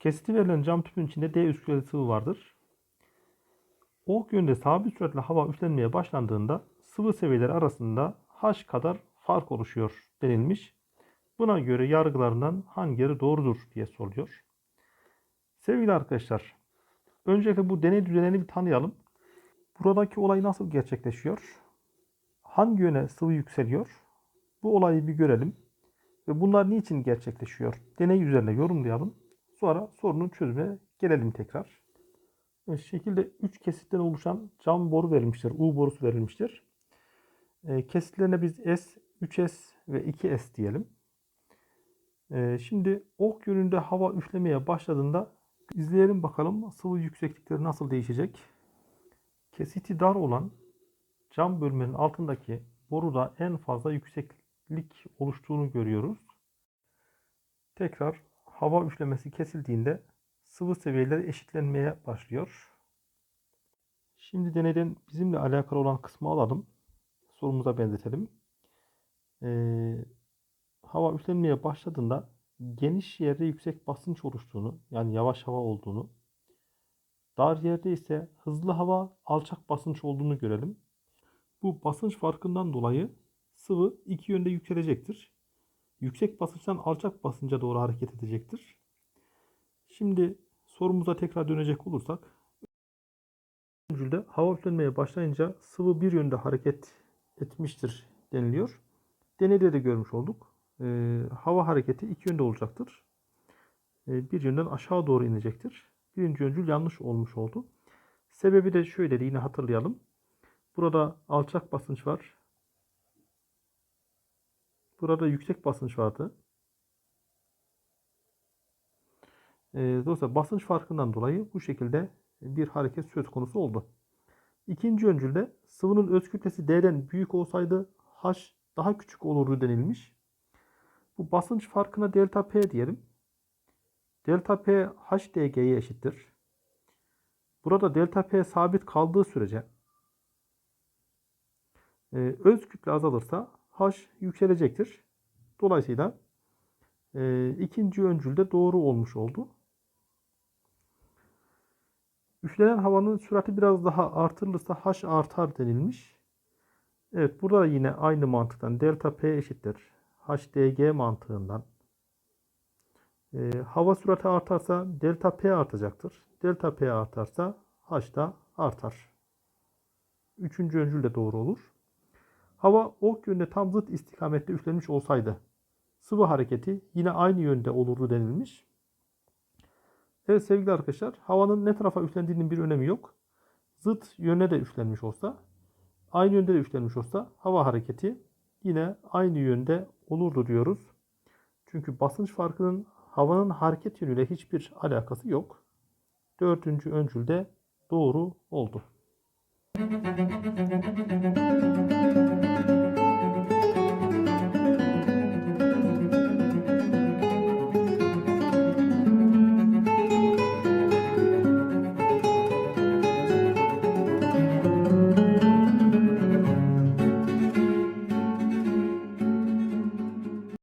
Kesiti verilen cam tüpün içinde D üsküveli sıvı vardır. Ok yönde sabit süratle hava üflenmeye başlandığında sıvı seviyeleri arasında H kadar fark oluşuyor denilmiş. Buna göre yargılarından hangileri doğrudur diye soruluyor. Sevgili arkadaşlar, öncelikle bu deney düzenini bir tanıyalım. Buradaki olay nasıl gerçekleşiyor? Hangi yöne sıvı yükseliyor? Bu olayı bir görelim. Ve bunlar niçin gerçekleşiyor? Deney üzerine yorumlayalım. Sonra sorunun çözüme gelelim tekrar. Evet, şekilde 3 kesitten oluşan cam boru verilmiştir. U borusu verilmiştir. E, kesitlerine biz S, 3S ve 2S diyelim. E, şimdi ok yönünde hava üflemeye başladığında izleyelim bakalım sıvı yükseklikleri nasıl değişecek. Kesiti dar olan cam bölmenin altındaki boruda en fazla yükseklik oluştuğunu görüyoruz. Tekrar hava üflemesi kesildiğinde sıvı seviyeleri eşitlenmeye başlıyor. Şimdi deneyden bizimle alakalı olan kısmı alalım. Sorumuza benzetelim. Ee, hava üflenmeye başladığında geniş yerde yüksek basınç oluştuğunu yani yavaş hava olduğunu dar yerde ise hızlı hava alçak basınç olduğunu görelim. Bu basınç farkından dolayı sıvı iki yönde yükselecektir. Yüksek basınçtan alçak basınca doğru hareket edecektir. Şimdi sorumuza tekrar dönecek olursak öncülde hava üflenmeye başlayınca sıvı bir yönde hareket etmiştir deniliyor. Deneyde de görmüş olduk. Ee, hava hareketi iki yönde olacaktır. Ee, bir yönden aşağı doğru inecektir. Birinci öncül yanlış olmuş oldu. Sebebi de şöyle yine hatırlayalım. Burada alçak basınç var. Burada yüksek basınç vardı. E, dolayısıyla basınç farkından dolayı bu şekilde bir hareket söz konusu oldu. İkinci öncülde sıvının öz kütlesi D'den büyük olsaydı H daha küçük olurdu denilmiş. Bu basınç farkına delta P diyelim. Delta P HDG'ye eşittir. Burada delta P sabit kaldığı sürece e, öz kütle azalırsa H yükselecektir. Dolayısıyla e, ikinci öncülde doğru olmuş oldu. Üflenen havanın sürati biraz daha artırılırsa H artar denilmiş. Evet burada yine aynı mantıktan delta P eşittir. HDG mantığından. E, hava sürati artarsa delta P artacaktır. Delta P artarsa H da artar. Üçüncü öncül de doğru olur. Hava ok yönde tam zıt istikamette üflenmiş olsaydı sıvı hareketi yine aynı yönde olurdu denilmiş. Evet sevgili arkadaşlar havanın ne tarafa üflendiğinin bir önemi yok. Zıt yöne de üflenmiş olsa aynı yönde de üflenmiş olsa hava hareketi yine aynı yönde olurdu diyoruz. Çünkü basınç farkının havanın hareket yönüyle hiçbir alakası yok. Dördüncü öncül de doğru oldu.